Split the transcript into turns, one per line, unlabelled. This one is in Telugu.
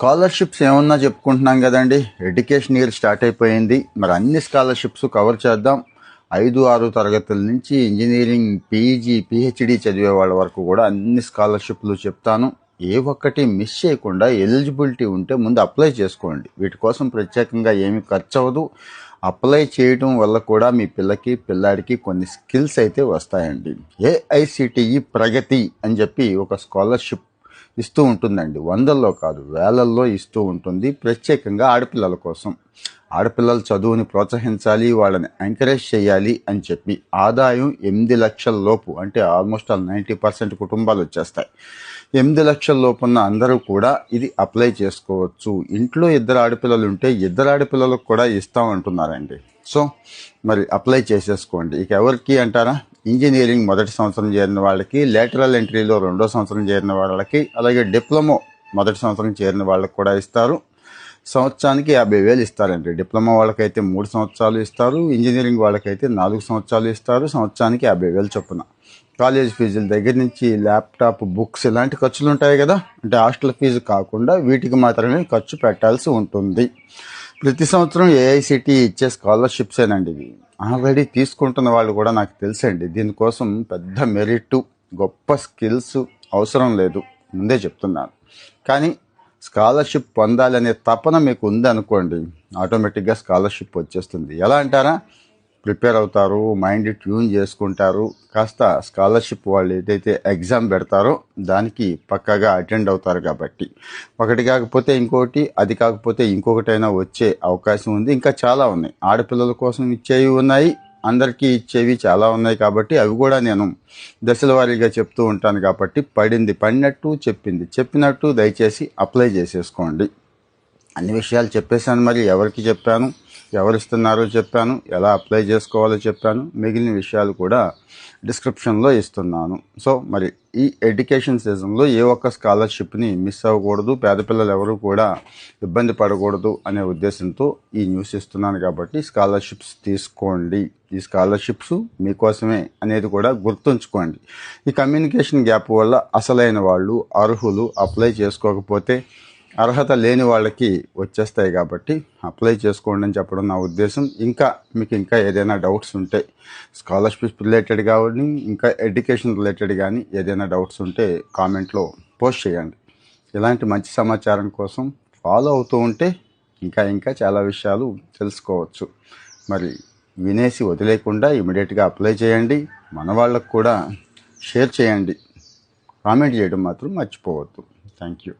స్కాలర్షిప్స్ ఏమన్నా చెప్పుకుంటున్నాం కదండి? ఎడ్యుకేషన్ ఇయర్ స్టార్ట్ అయిపోయింది. మరి అన్ని స్కాలర్షిప్స్ కవర్ చేద్దాం. ఐదు ఆరు తరగతుల నుంచి ఇంజనీరింగ్ పీజీ పిహెచ్డి చదివే వాళ్ళ వరకు కూడా అన్ని స్కాలర్షిప్లు చెప్తాను. ఏ ఒక్కటి మిస్ చేయకుండా ఎలిజిబిలిటీ ఉంటే ముందు అప్లై చేసుకోండి. వీటి కోసం ప్రత్యేకంగా ఏమి ఖర్చు అవ్వదు. అప్లై చేయడం వల్ల కూడా మీ పిల్లకి పిల్లాడికి కొన్ని స్కిల్స్ అయితే వస్తాయండి. ఏఐసిటిఈ ప్రగతి అని చెప్పి ఒక స్కాలర్షిప్ ఇస్తూ ఉంటుందండి. వందల్లో కాదు వేలల్లో ఇస్తూ ఉంటుంది. ప్రత్యేకంగా ఆడపిల్లల కోసం. ఆడపిల్లల చదువుని ప్రోత్సహించాలి వాళ్ళని ఎంకరేజ్ చేయాలి అని చెప్పి ఆదాయం ఎనిమిది లక్షల లోపు అంటే ఆల్మోస్ట్ ఆల్ నైంటీ పర్సెంట్ కుటుంబాలు వచ్చేస్తాయి. ఎనిమిది లక్షల లోపు ఉన్న అందరూ కూడా ఇది అప్లై చేసుకోవచ్చు. ఇంట్లో ఇద్దరు ఆడపిల్లలు ఉంటే ఇద్దరు ఆడపిల్లలకు కూడా ఇస్తామంటున్నారండి. సో మరి అప్లై చేసేసుకోండి. ఇక ఎవరికి అంటారా? ఇంజనీరింగ్ మొదటి సంవత్సరం చేరిన వాళ్ళకి లేటరల్ ఎంట్రీలో రెండో సంవత్సరం చేరిన వాళ్ళకి అలాగే డిప్లొమో మొదటి సంవత్సరం చేరిన వాళ్ళకి కూడా ఇస్తారు. సంవత్సరానికి యాభై వేలు ఇస్తారండి. డిప్లొమా వాళ్ళకైతే మూడు సంవత్సరాలు ఇస్తారు. ఇంజనీరింగ్ వాళ్ళకైతే నాలుగు సంవత్సరాలు ఇస్తారు. సంవత్సరానికి యాభై వేలు చొప్పున. కాలేజ్ ఫీజుల దగ్గర నుంచి ల్యాప్టాప్ బుక్స్ ఇలాంటి ఖర్చులు ఉంటాయి కదా. అంటే హాస్టల్ ఫీజు కాకుండా వీటికి మాత్రమే ఖర్చు పెట్టాల్సి ఉంటుంది. ప్రతి సంవత్సరం ఏఐసిటి ఇచ్చే స్కాలర్షిప్సేనండి ఇవి. ఆల్రెడీ తీసుకుంటున్న వాళ్ళు కూడా నాకు తెలుసండి. దీనికోసం పెద్ద మెరిట్ గొప్ప స్కిల్స్ అవసరం లేదు. ముందే చెప్తున్నాను. కానీ స్కాలర్షిప్ పొందాలనే తపన మీకు ఉందనుకోండి ఆటోమేటిక్గా స్కాలర్షిప్ వచ్చేస్తుంది. ఎలా అంటారా? ప్రిపేర్ అవుతారు మైండ్ ట్యూన్ చేసుకుంటారు. కాస్త స్కాలర్షిప్ వాళ్ళు ఏదైతే ఎగ్జామ్ పెడతారో దానికి పక్కాగా అటెండ్ అవుతారు కాబట్టి. ఒకటి కాకపోతే ఇంకోటి అది కాకపోతే ఇంకొకటైనా వచ్చే అవకాశం ఉంది. ఇంకా చాలా ఉన్నాయి. ఆడపిల్లల కోసం ఇచ్చేవి ఉన్నాయి. అందరికీ ఇచ్చేవి చాలా ఉన్నాయి కాబట్టి అవి కూడా నేను దశల వారీగా చెప్తూ ఉంటాను కాబట్టి పడింది పడినట్టు చెప్పింది. చెప్పినట్టు దయచేసి అప్లై చేసేసుకోండి. అన్ని విషయాలు చెప్పేశాను మరి ఎవరికి చెప్పాను? ఎవరు ఇస్తున్నారో చెప్పాను ఎలా అప్లై చేసుకోవాలో చెప్పాను మిగిలిన విషయాలు కూడా డిస్క్రిప్షన్లో ఇస్తున్నాను. సో మరి ఈ ఎడ్యుకేషన్ సీజన్లో ఏ ఒక్క స్కాలర్షిప్ని మిస్ అవ్వకూడదు పేద పిల్లలు ఎవరు కూడా ఇబ్బంది పడకూడదు అనే ఉద్దేశంతో ఈ న్యూస్ ఇస్తున్నాను కాబట్టి స్కాలర్షిప్స్ తీసుకోండి. ఈ స్కాలర్షిప్స్ మీకోసమే అనేది కూడా గుర్తుంచుకోండి. ఈ కమ్యూనికేషన్ గ్యాప్ వల్ల అసలైన వాళ్ళు అర్హులు అప్లై చేసుకోకపోతే అర్హత లేని వాళ్ళకి వచ్చేస్తాయి కాబట్టి అప్లై చేసుకోండి అని చెప్పడం నా ఉద్దేశం. ఇంకా మీకు ఇంకా ఏదైనా డౌట్స్ ఉంటే స్కాలర్షిప్ రిలేటెడ్ కానీ ఇంకా ఎడ్యుకేషన్ రిలేటెడ్ కానీ ఏదైనా డౌట్స్ ఉంటే కామెంట్లో పోస్ట్ చేయండి. ఇలాంటి మంచి సమాచారం కోసం ఫాలో అవుతూ ఉంటే ఇంకా ఇంకా చాలా విషయాలు తెలుసుకోవచ్చు. మరి వినేసి వదిలేకుండా ఇమీడియట్గా అప్లై చేయండి. మన వాళ్ళకు కూడా షేర్ చేయండి. కామెంట్ చేయడం మాత్రం మర్చిపోవద్దు. Thank you